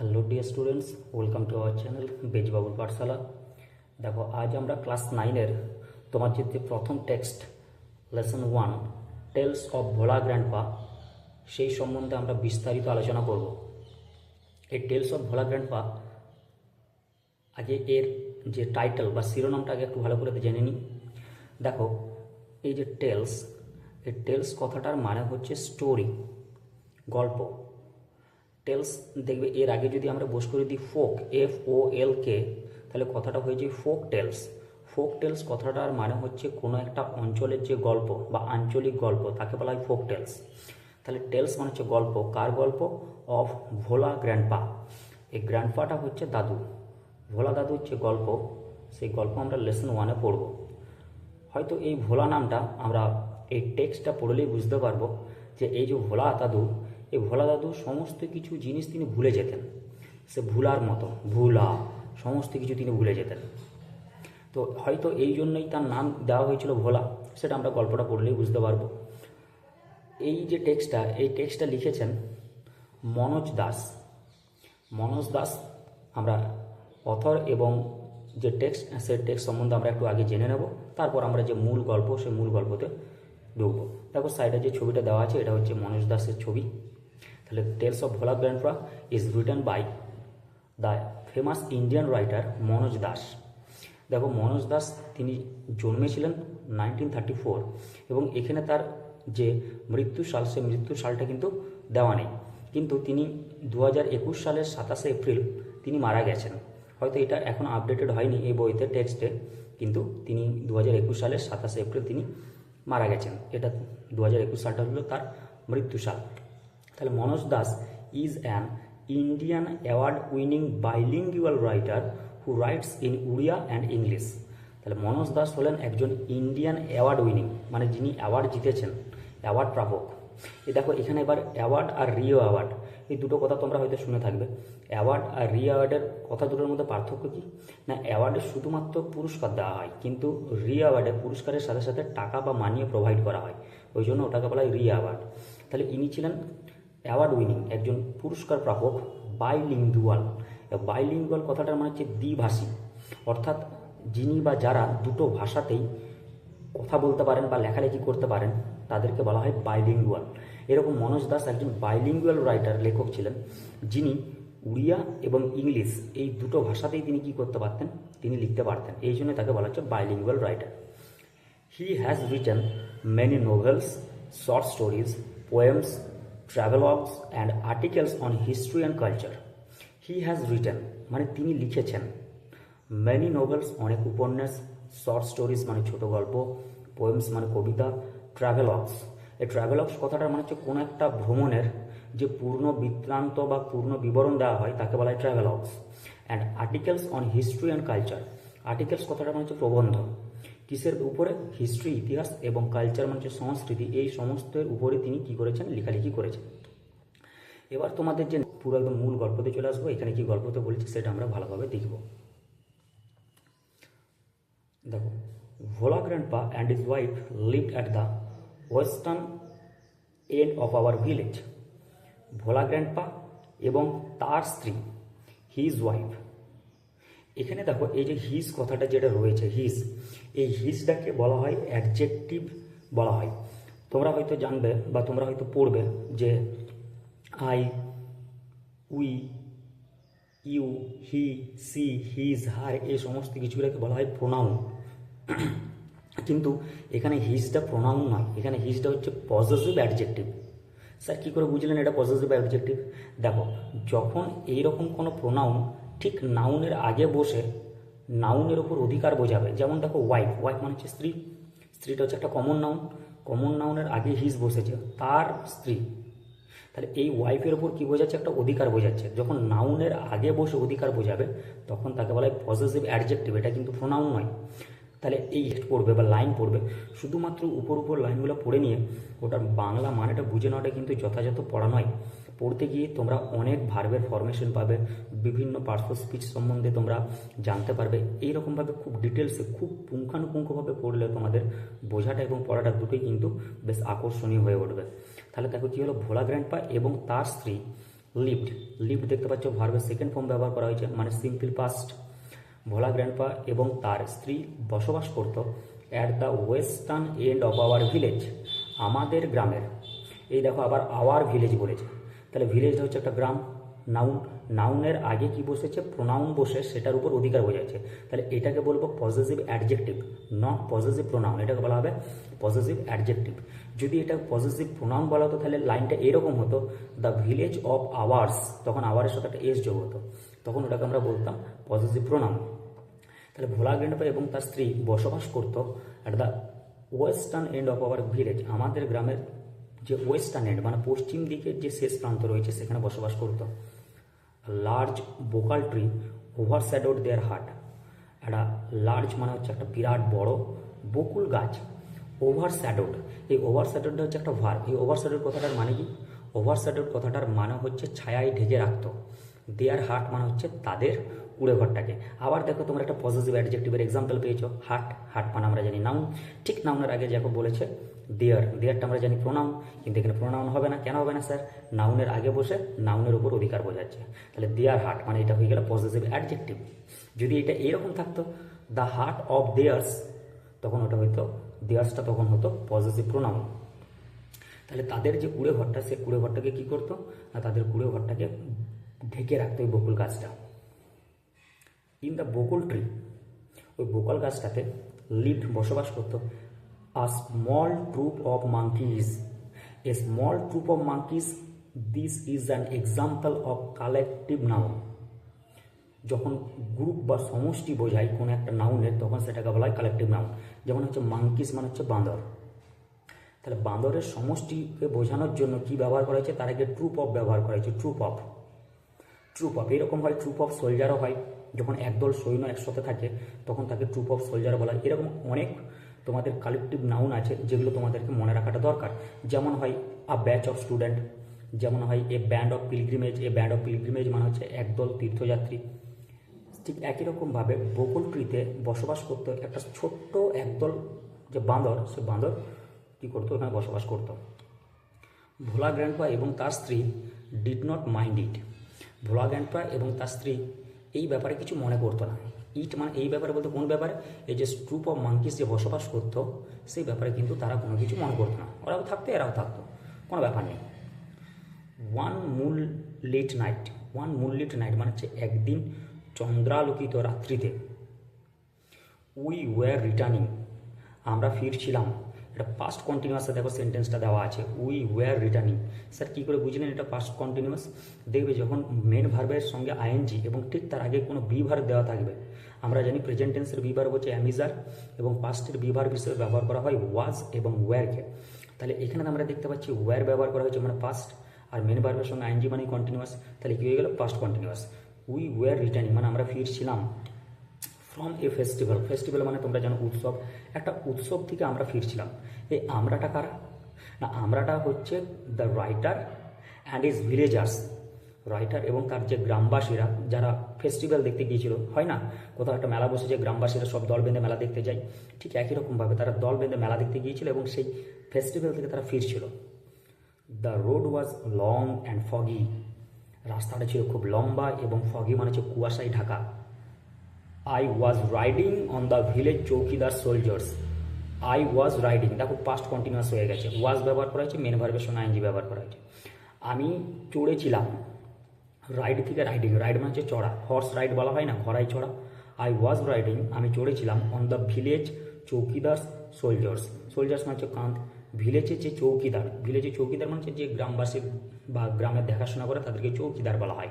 Hello dear students welcome to our channel বেজবাবুর পাঠশালা দেখো আজ আমরা ক্লাস নাইনের তোমার যে প্রথম text lesson one tales of Bhola grandpa সেই সম্বন্ধে আমরা বিস্তারিত আলোচনা করব এই টেলস অফ ভোলা গ্র্যান্ডপা আগে এর যে টাইটেল বা শিরোনামটা আগে একটু ভালো করে জেনে নিই দেখো এই যে টেলস এই টেলস কথাটার মানে হচ্ছে স্টোরি গল্প টেলস দেখবে। এর আগে যদি আমরা বস করে দিই ফোক এফ ও এল কে তাহলে কথাটা হয়ে যায় ফোক টেলস ফোক টেলস কথাটার মানে হচ্ছে কোনো একটা অঞ্চলের যে গল্প বা আঞ্চলিক গল্প, তাকে বলা হয় ফোক টেলস তাহলে টেলস মানে হচ্ছে গল্প। কার গল্প? অফ ভোলা গ্র্যান্ডপা এই গ্র্যান্ডপাটা হচ্ছে দাদু। ভোলা দাদু হচ্ছে গল্প, সেই গল্প আমরা লেসন ওয়ানে পড়ব। হয়তো এই ভোলা নামটা আমরা এই টেক্সটটা পড়লেই বুঝতে পারব যে এই যে ভোলা দাদু এই ভোলা দাদু সমস্ত কিছু জিনিস তিনি ভুলে যেতেন। সে ভুলার মতো, ভুলা, সমস্ত কিছু তিনি ভুলে যেতেন। তো হয়তো এই জন্যই তার নাম দেওয়া হয়েছিল ভোলা, সেটা আমরা গল্পটা পড়লেই বুঝতে পারব। এই যে টেক্সটটা, এই টেক্সটটা লিখেছেন মনোজ দাস। মনোজ দাস আমরা অথর এবং যে টেক্সট, সে টেক্সট সম্বন্ধে আমরা একটু আগে জেনে নেব, তারপর আমরা যে মূল গল্প, সেই মূল গল্পতে ঢুকবো। দেখো সাইডে যে ছবিটা দেওয়া আছে, এটা হচ্ছে মনোজ দাসের ছবি। তাহলে tales of Bhola grandpa is written by the famous Indian writer Manoj Das দেখো মনোজ দাস তিনি জন্মেছিলেন নাইনটিন থার্টি ফোর এবং এখানে তার যে মৃত্যু সাল, সে মৃত্যু সালটা কিন্তু দেওয়া নেই। কিন্তু তিনি দু হাজার একুশ সালের সাতাশে এপ্রিল তিনি মারা গেছেন। হয়তো এটা এখন আপডেটেড হয়নি এই বইতে টেক্সটে কিন্তু তিনি দু হাজার একুশ সালের সাতাশে এপ্রিল তিনি মারা গেছেন। এটা দু হাজার একুশ সালটা হলো তার মৃত্যু সাল। তাহলে Manoj Das is an Indian award winning bilingual writer who writes in Oriya and English তাহলে মনোজ দাস হলেন একজন ইন্ডিয়ান অ্যাওয়ার্ড উইনিং মানে যিনি অ্যাওয়ার্ড জিতেছেন অ্যাওয়ার্ড প্রাপক। এ দেখো, এখানে এবার অ্যাওয়ার্ড আর রিও অ্যাওয়ার্ড এই দুটো কথা তোমরা হয়তো শুনে থাকবে। অ্যাওয়ার্ড আর রি অ্যাওয়ার্ডের কথা দুটোর মধ্যে পার্থক্য কী? না অ্যাওয়ার্ডে শুধুমাত্র পুরস্কার দেওয়া হয়, কিন্তু রি অ্যাওয়ার্ডে পুরস্কারের সাথে সাথে টাকা বা মানিয়ে প্রোভাইড করা হয়। ওই জন্য ওটাকে বলা হয় রি অ্যাওয়ার্ড তাহলে ইনি ছিলেন অ্যাওয়ার্ড উইনিং, একজন পুরস্কার প্রাপক বাইলিঙ্গুয়াল বাইলিঙ্গুয়াল কথাটার মানে হচ্ছে দ্বিভাষী। অর্থাৎ যিনি বা যারা দুটো ভাষাতেই কথা বলতে পারেন বা লেখালেখি করতে পারেন, তাদেরকে বলা হয় বাইলিঙ্গুয়াল এরকম মনোজ দাস একজন বাইলিঙ্গুয়াল রাইটার, লেখক ছিলেন, যিনি উড়িয়া এবং ইংলিশ এই দুটো ভাষাতেই তিনি কি করতে পারতেন? তিনি লিখতে পারতেন। এই জন্য তাকে বলা হচ্ছে bilingual writer. He has written many novels short stories poems travelogues and articles on history and culture he has written মানে তিনি লিখেছেন মেনি নোভেলস অনেক উপন্যাস শর্ট স্টোরিজ মানে ছোট গল্প পোয়েমস মানে কবিতা ট্রাভেলগস এই ট্রাভেলগস কথাটা মানে হচ্ছে কোনো একটা ভ্রমণের যে পূর্ণ বৃত্তান্ত বা পূর্ণ বিবরণ দেওয়া হয়, তাকে বলা হয় travelogues and articles on history and culture articles কথাটা মানে হচ্ছে প্রবন্ধ। কিসের উপরে? হিস্ট্রি, ইতিহাস এবং কালচার মানে হচ্ছে সংস্কৃতি। এই সমস্তের উপরে তিনি কি করেছেন? লেখালেখি করেছেন। এবার তোমাদের যে পুরো একদম মূল গল্পতে চলে আসব, এখানে কি গল্পতে বলেছি, সেটা আমরা ভালোভাবে দেখব। দেখো, Bhola grandpa and his wife lived at the western end of our village Bhola grandpa এবং তার স্ত্রী হিজ ওয়াইফ এখানে দেখো, এই যে হিজ কথাটা যেটা রয়েছে হিজ এই হিজটাকে বলা হয় অ্যাডজেক্টিভ বলা হয়। তোমরা হয়তো জানবে বা তোমরা হয়তো পড়বে যে I we you he she his her এই সমস্ত কিছুগুলোকে বলা হয় প্রোনাউন কিন্তু এখানে হিজটা প্রোনাউন নয়, এখানে হিজটা হচ্ছে পজিটিভ অ্যাডজেক্টিভ স্যার, কী করে বুঝলেন এটা পজিটিভ অ্যাডজেক্টিভ দেখো, যখন এইরকম কোনো প্রোনাউন ঠিক নাউনের আগে বসে নাউনের ওপর অধিকার বোঝাবে। যেমন দেখো ওয়াইফ ওয়াইফ মানে হচ্ছে স্ত্রী। স্ত্রীটা হচ্ছে একটা কমন নাউন কমন নাউনের আগে হিজ বসেছে, তার স্ত্রী। তাহলে এই ওয়াইফের ওপর কী বোঝাচ্ছে? একটা অধিকার বোঝাচ্ছে। যখন নাউনের আগে বসে অধিকার বোঝাবে, তখন তাকে বলা হয় পজিটিভ অ্যাডজেক্টিভ এটা কিন্তু প্রোনাউন নয়। তাহলে এই হেড পড়বে বা লাইন পড়বে। শুধুমাত্র উপর উপর লাইনগুলো পড়ে নিয়ে ওটার বাংলা মানেটা বুঝে নেওয়াটা কিন্তু যথাযথ পড়া নয়। পড়তে গিয়ে তোমরা অনেক ভার্বের ফরমেশন পাবে, বিভিন্ন পার্শ্ব স্পিচ সম্বন্ধে তোমরা জানতে পারবে। এইরকমভাবে খুব ডিটেলসে খুব পুঙ্খানুপুঙ্খভাবে পড়লে তোমাদের বোঝাটা এবং পড়াটা দুটোই কিন্তু বেশ আকর্ষণীয় হয়ে উঠবে। তাহলে দেখো কী হলো, ভোলা গ্র্যান্ডপা এবং তার স্ত্রী লিভড লিভড দেখতে পাচ্ছ ভার্বের সেকেন্ড ফর্ম ব্যবহার করা হয়েছে মানে সিম্পল পাস্ট ভোলা গ্র্যান্ডপা এবং তার স্ত্রী বসবাস করত at the western end of our village আমাদের গ্রামের। এই দেখো আবার আওয়ার ভিলেজ বলেছে। তাহলে ভিলেজটা হচ্ছে একটা গ্রাম নাউন নাউনের আগে কি বসেছে? প্রোনাউন বসে, সেটার উপর অধিকার বোঝাচ্ছে তাহলে এটাকে বলব positive adjective not positive pronoun এটাকে বলা হবে পজিটিভ অ্যাডজেক্টিভ যদি এটা পজিটিভ প্রোনাউন বলা হতো, তাহলে লাইনটা এরকম হতো দ্য ভিলেজ অফ আওয়ার্স তখন আওয়ারের সাথে একটা এস যোগ হতো। তখন ওটাকে আমরা বলতাম পজিটিভ প্রোনাউন তাহলে ভোলা গ্র্যান্ডপা এবং তার স্ত্রী বসবাস করত at the western end of our village আমাদের গ্রামের যে ওয়েস্টার্ন এন্ড মানে পশ্চিম দিকের যে শেষ প্রান্ত রয়েছে, সেখানে বসবাস করত। Large vocal tree overshadowed their hut একটা লার্জ মানে হচ্ছে একটা বিরাট বড় বকুল গাছ ওভার স্যাডোড এই ওভার স্যাডোডটা হচ্ছে একটা ভার এই ওভার স্যাডোড কথাটার মানে কি? ওভার স্যাডোড কথাটার মানে হচ্ছে ছায়ায় ঢেকে রাখতো। দেয়ার হাট মানে হচ্ছে তাদের কুড়ে ঘরটাকে। আবার দেখো তোমরা একটা পজিটিভ অ্যাডজেক্টিভের এক্সাম্পল পেয়েছ হাট হাট মানে আমরা জানি নাউন ঠিক নাউনের আগে যাকে বলেছে দেয়ার দেয়ারটা আমরা জানি প্রোনাউন কিন্তু এখানে প্রোনাউন হবে না। কেন হবে না স্যার নাউনের আগে বসে নাউনের উপর অধিকার বোঝাচ্ছে। তাহলে দেয়ার হাট মানে এটা হয়ে গেল পজিটিভ অ্যাডজেক্টিভ যদি এটা এরকম থাকতো দ্য হার্ট অফ দেয়ার্স তখন ওটা হয়তো দেয়ার্সটা তখন হতো পজিটিভ প্রোনাউন তাহলে তাদের যে কুড়ে ঘরটা, সে কুড়ে ঘরটাকে কী করতো? না, তাদের কুড়ে ঘরটাকে ঢেকে রাখতো ওই বকুল গাছটা। ইন দ্য বকুল ট্রি, ওই বকুল গাছটাতে লিভ বসবাস করতো। A small troop of monkeys a small troop of monkeys this is an example of collective noun যখন গ্রুপ বা সমষ্টি বোঝায় কোনো একটা নাউনের তখন সেটাকে বলা হয় কালেকটিভ নাউন যেমন হচ্ছে মাঙ্কিস মানে হচ্ছে বাঁদর। তাহলে বাঁদরের সমষ্টিকে বোঝানোর জন্য কি ব্যবহার করা হয়েছে? তার আগে ট্রুপ অফ ব্যবহার করা হয়েছে ট্রুপ অফ ট্রুপ অফ এরকম হয় ট্রুপ অফ সোলজারও হয়। যখন একদল সৈন্য একসাথে থাকে, তখন তাকে ট্রুপ অফ সোলজার বলা হয়। এরকম অনেক তোমাদের কালেকটিভ নাউন আছে, যেগুলো তোমাদেরকে মনে রাখাটা দরকার। যেমন হয় আ ব্যাচ অফ স্টুডেন্ট যেমন হয় a band of pilgrimage a band of pilgrimage মানে হচ্ছে একদল তীর্থযাত্রী। ঠিক একই রকমভাবে বকুল ট্রিতে বসবাস করতো একটা ছোট্ট একদল যে বাঁদর সে বাঁদর কী করতো? ওখানে বসবাস করতো। ভোলা গ্র্যান্ডপা এবং তার স্ত্রী did not mind it Bhola grandpa এবং তার স্ত্রী এই ব্যাপারে কিছু মনে করতো না। ইট মানে এই ব্যাপারে বলতে কোন ব্যাপারে? এই যে স্ট্রুপ অফ মাঙ্কিস যে বসবাস করতো, সেই ব্যাপারে কিন্তু তারা কোনো কিছু মনে করতো না। ওরাও থাকতো, এরাও থাকতো, কোনো ব্যাপার নেই। One moonlit night one moonlit night মানে হচ্ছে একদিন চন্দ্রালোকিত রাত্রিতে। উই ওয়ার রিটার্নিং আমরা ফিরছিলাম। এটা পাস্ট কন্টিনিউয়াসে দেখো সেন্টেন্সটা দেওয়া আছে উই ওয়ার রিটার্নিং স্যার কী করে বুঝলেন এটা পাস্ট কন্টিনিউয়াস দেখবে যখন মেন ভার্বের সঙ্গে আইএনজি এবং ঠিক তার আগে কোনো বি ভার্ব দেওয়া থাকবে, আমরা জানি প্রেজেন্ট টেন্সের বি ভার্ব হচ্ছে অ্যামিজার এবং পাস্টের বি ভার্ব হিসেবে ব্যবহার করা হয় ওয়াজ এবং ওয়ারকে তাহলে এখানে আমরা দেখতে পাচ্ছি ওয়ার ব্যবহার করা হয়েছে মানে পাস্ট আর মেন ভার্বের সঙ্গে আইএনজি মানে কন্টিনিউয়াস তাহলে কী হয়ে গেল past continuous we were returning মানে আমরা ফিরছিলাম। ফ্রম এ ফেস্টিভ্যাল ফেস্টিভ্যাল মানে তোমরা জানো উৎসব। একটা উৎসব থেকে আমরা ফিরছিলাম। এই আমরাটা কারা? না, আমরাটা হচ্ছে the writer and his villagers writer এবং তার যে গ্রামবাসীরা, যারা ফেস্টিভ্যাল দেখতে গিয়েছিল, হয় না? কোথাও একটা মেলা বসেছে গ্রামবাসীরা সব দল বেঁধে মেলা দেখতে যায়, ঠিক একই রকমভাবে তারা দল বেঁধে মেলা দেখতে গিয়েছিল এবং সেই ফেস্টিভ্যাল থেকে তারা ফিরছিল। The road was long and foggy রাস্তাটা ছিল খুব লম্বা এবং ফগি মানে হচ্ছে কুয়াশায় Dhaka. I was riding on the village chowkidar shoulders I was riding দেখো পাস্ট কন্টিনিউয়াস হয়ে গেছে। ওয়াজ ব্যবহার করা হয়েছে মেন ভার্বের সঙ্গে আইনজি ব্যবহার করা হয়েছে। আমি চড়েছিলাম রাইড থেকে রাইডিং রাইড মানে হচ্ছে চড়া। হর্স রাইড বলা হয় না, ঘোড়ায় চড়া। আই ওয়াজ রাইডিং আমি চড়েছিলাম on the village chowkidar shoulders shoulders মানে হচ্ছে কাঁধ। ভিলেজের যে চৌকিদার ভিলেজের চৌকিদার মানে হচ্ছে যে গ্রামবাসী বা গ্রামের দেখাশোনা করে তাদেরকে চৌকিদার বলা হয়।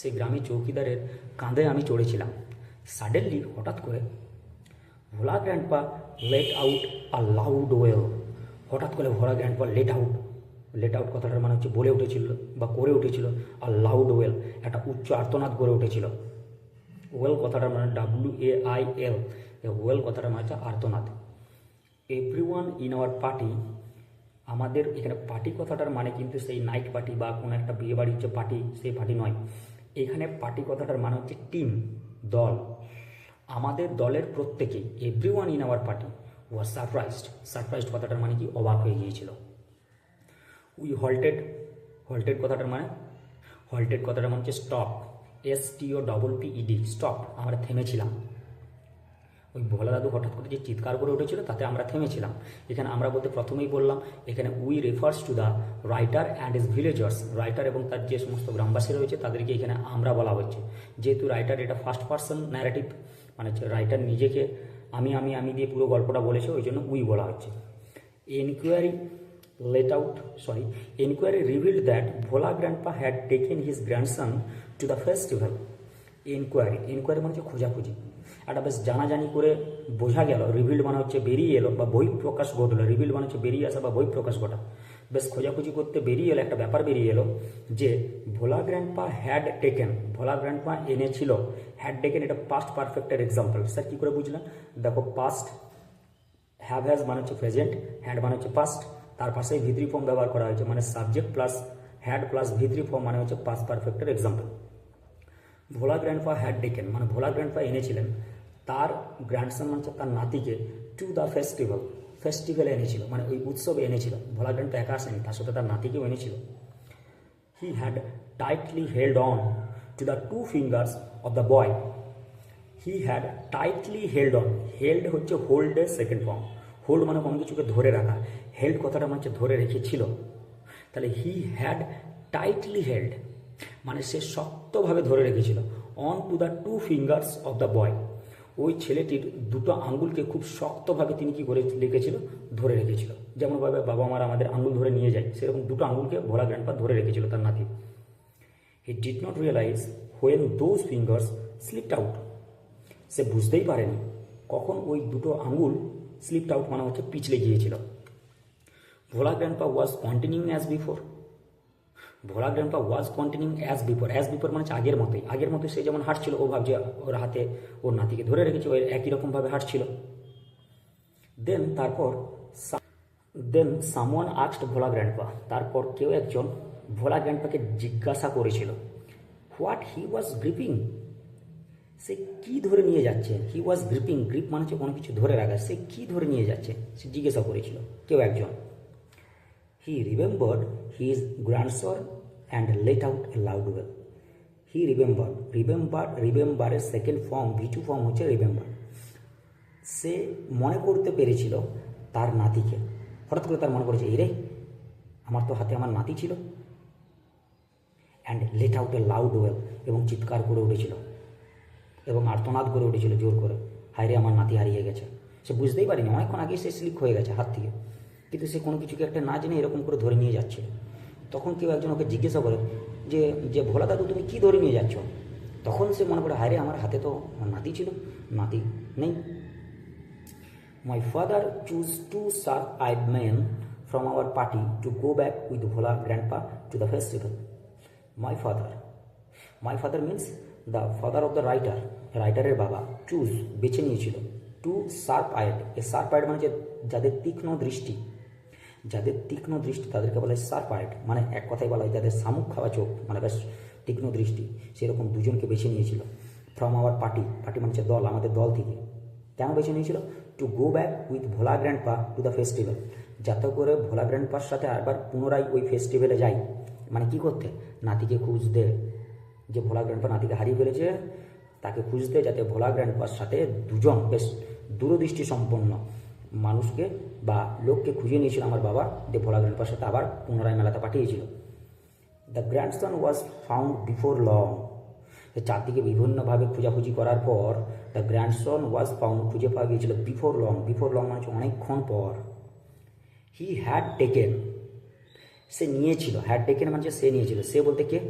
সেই গ্রামের চৌকিদারের কাঁধে আমি চড়েছিলাম সাডেনলি হঠাৎ করে Bhola grandpa let out a loud wail হঠাৎ করে Bhola grandpa let out let out কথাটার মানে হচ্ছে বলে উঠেছিল বা করে উঠেছিল আর লাউড ওয়েল একটা উচ্চ আর্তনাদ করে উঠেছিল। ওয়েল কথাটার মানে W A I L wail কথাটার মানে হচ্ছে আর্তনাদ। Every one in our party আমাদের এখানে পার্টি কথাটার মানে কিন্তু সেই নাইট পার্টি বা কোনো একটা বিয়ে বাড়ির যে পার্টি সেই পার্টি নয়। এখানে পার্টি কথাটার মানে হচ্ছে টিম দল। আমাদের দলের প্রত্যেকে everyone in our party were surprised surprised কথাটার মানে কি? অবাক হয়ে গিয়েছিল। উই হল্টেড হল্টেড কথাটার মানে? হল্টেড কথাটার মানে হচ্ছে stop S T O double P E D stop আমরা থেমেছিলাম। ওই ভোলা দাদু হঠাৎ করে যে চিৎকার করে উঠেছিল, তাতে আমরা থেমেছিলাম। এখানে আমরা বলতে প্রথমেই বললাম, এখানে we refers to the writer and his villagers writer এবং তার যে সমস্ত গ্রামবাসী রয়েছে, তাদেরকে এখানে আমরা বলা হচ্ছে। যেহেতু রাইটার এটা ফার্স্ট পার্সন ন্যারেটিভ মানে রাইটার নিজেকে আমি আমি আমি দিয়ে পুরো গল্পটা বলেছে, ওই জন্য উই বলা হচ্ছে। Enquiry let out, sorry, inquiry revealed that Bhola grandpa had taken his grandson to the festival inquiry inquiry মানে হচ্ছে খোঁজাখুঁজি। একটা বেশ জানাজানি করে বোঝা গেল রিভিল্ড মানে হচ্ছে বেরিয়ে এলো বা বই প্রকাশ ঘটলো। রিভিল্ড মানে হচ্ছে বেরিয়ে আসা বা বই প্রকাশ ঘটা। বেশ খোঁজাখুঁজি করতে বেরিয়ে এলো, একটা ব্যাপার বেরিয়ে এলো যে Bhola grandpa had taken Bhola grandpa এনেছিল। হ্যাড টেকেন এটা পাস্ট পারফেক্টের এক্সাম্পল স্যার কী করে বুঝলাম দেখো পাস্ট হ্যাভ হ্যাজ মানে হচ্ছে প্রেজেন্ট হ্যাড মানে হচ্ছে পাস্ট তার পাশেই ভিত্রি ফর্ম ব্যবহার করা হয়েছে মানে subject plus had plus V three form মানে হচ্ছে past পারফেক্টের example Bhola grandpa had taken মানে ভোলা গ্র্যান্ডপা এনেছিলেন। তার গ্র্যান্ডসন মানে তার নাতিকে টু দ্য ফেস্টিভ্যাল ফেস্টিভ্যালে এনেছিল মানে ওই উৎসবে এনেছিল। ভোলা গ্র্যান্ডপা একা আসেনি তার সাথে তার নাতিকেও এনেছিল। He had tightly held on to the two fingers of the boy he had tightly held on held হচ্ছে হোল্ডের সেকেন্ড ফর্ম হোল্ড মানে কোনো কিছুকে ধরে রাখা। হেল্ড কথাটা মানে হচ্ছে ধরে রেখেছিল। তাহলে হি হ্যাড টাইটলি হেল্ড মানে সে শক্তভাবে ধরে রেখেছিল। On to the two fingers of the boy ওই ছেলেটির দুটো আঙ্গুলকে খুব শক্তভাবে তিনি কি করে রেখেছিল? ধরে রেখেছিল। যেমনভাবে বাবা মারা আমাদের আঙ্গুল ধরে নিয়ে যায়, সেরকম দুটো আঙ্গুলকে ভোলা গ্র্যান্ডপা ধরে রেখেছিল তার নাতি। He did not realise when those fingers slipped out সে বুঝতেই পারেনি কখন ওই দুটো আঙ্গুল স্লিপড আউট মানে হচ্ছে পিছলে গিয়েছিল। Bhola grandpa was continuing as before Bhola grandpa was continuing as before as before মানে আগের মতোই। আগের মতোই সে যেমন হাঁটছিল, ও ভাবছে ওর হাতে ওর নাতিকে ধরে রেখেছে ওই একই রকমভাবে হাঁটছিল। দেন তারপর দেন সামওয়ান আক্সড ভোলা গ্র্যান্ডপা তারপর কেউ একজন ভোলা গ্র্যান্ডপাকে জিজ্ঞাসা করেছিল হোয়াট হি ওয়াজ গ্রিপিং সে কি ধরে নিয়ে যাচ্ছে? হি ওয়াজ গ্রিপিং গ্রিপ মানে হচ্ছে কোনো কিছু ধরে রাখা। সে কি ধরে নিয়ে যাচ্ছে? সে জিজ্ঞাসা করেছিল, কেউ একজন। He remembered his grandson and let out a loud wail he remember remember রিমেম্বারের second form V two form হচ্ছে রিমেম্বার সে মনে করতে পেরেছিল তার নাতিকে। হঠাৎ করে তার মনে করেছে এই রে আমার তো হাতে আমার নাতি ছিল। And let out a loud wail এবং চিৎকার করে উঠেছিল এবং আর্তনাদ করে উঠেছিল জোর করে। হায়রে, আমার নাতি হারিয়ে গেছে। সে বুঝতেই পারেনি, অনেকক্ষণ আগে সে স্লিপ হয়ে গেছে হাত থেকে। কিন্তু সে কোনো কিছুকে একটা না জেনে এরকম করে ধরে নিয়ে যাচ্ছিল। তখন কেউ একজন ওকে জিজ্ঞাসা করে যে যে ভোলা দাদু, তুমি কী ধরে নিয়ে যাচ্ছ? তখন সে মনে করে হায়রে, আমার হাতে তো নাতি ছিল, নাতি নেই। My father choose to sharp eyed man from our party to go back with Bhola grandpa to the festival my father my father means the father of the writer রাইটারের বাবা চুজ বেছে নিয়েছিল। To sharp eyed a sharp eyed মানে যাদের তীক্ষ্ণ দৃষ্টি যাদের তীক্ষ্ণ দৃষ্টি তাদেরকে বলা হয় শার্প মানে এক কথায় বলা হয় যাদের শামুক খাওয়া চোখ মানে বেশ তীক্ষ্ণ দৃষ্টি, সেরকম দুজনকে বেছে নিয়েছিল। ফ্রম আওয়ার পার্টি পার্টি মানে দল, আমাদের দল থেকে। কেন বেছে নিয়েছিল? To go back with Bhola grandpa to the festival যাতে করে ভোলা গ্র্যান্ড পার সাথে আবার পুনরায় ওই ফেস্টিভ্যালে যাই। মানে কি করতে? নাতিকে খুঁজতে। যে ভোলা গ্র্যান্ডপা নাতিকে হারিয়ে ফেলেছে, তাকে খুঁজতে যাতে ভোলা গ্র্যান্ডপার সাথে দুজন, বেশ দূরদৃষ্টি সম্পন্ন মানুষকে বা লোককে খুঁজে নিয়েছিল আমার বাবা। যে ভোলা গ্র্যান্ডপার সাথে আবার পুনরায় মেলাতে পাঠিয়েছিল। The grandson was found before long চারদিকে বিভিন্নভাবে খোঁজাখুঁজি করার পর দ্য গ্র্যান্ডসন ওয়াজ ফাউন্ড খুঁজে পাওয়া গিয়েছিল বিফোর লং বিফোর লং মানে হচ্ছে অনেকক্ষণ পর। হি হ্যাড টেকেন সে নিয়েছিল। হ্যাড টেকেন মানে সে নিয়েছিল। সে বলতে কে?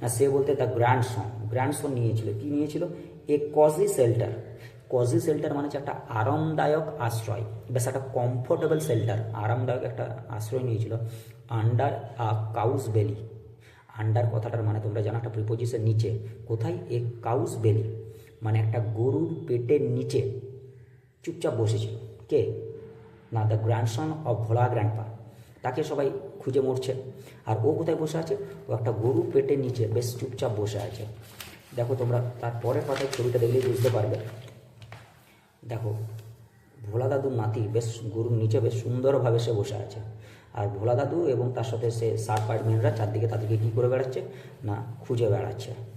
না, সে বলতে দ্য গ্র্যান্ডসন গ্র্যান্ডসন নিয়েছিল। কি নিয়েছিল? A cosy shelter cosy shelter মানে হচ্ছে একটা আরামদায়ক আশ্রয়। বেশ একটা কমফোর্টেবল শেল্টার আরামদায়ক একটা আশ্রয় নিয়েছিল। Under a cow's belly under কথাটার মানে তোমরা জানো একটা প্রিপোজিশন নিচে। কোথায়? এ কাউস বেলি মানে একটা গরুর পেটের নিচে। চুপচাপ বসেছিল। কে? না the grandson of Bhola grandpa তাকে সবাই খুঁজে মরছে। আর ও কোথায় বসে আছে? ও একটা গরু পেটের নিচে। বেশ চুপচাপ বসে আছে। দেখো তোমরা তার পরের পাতায় ছবিটা দেখলেই বুঝতে পারবে। দেখো, ভোলা দাদুর নাতি বেশ গরুর নিচে বেশ সুন্দরভাবে সে বসে আছে। আর ভোলা দাদু এবং তার সাথে সে সার সার্পারম্যানরা চারদিকে তাদেরকে কী করে বেড়াচ্ছে? না, খুঁজে বেড়াচ্ছে।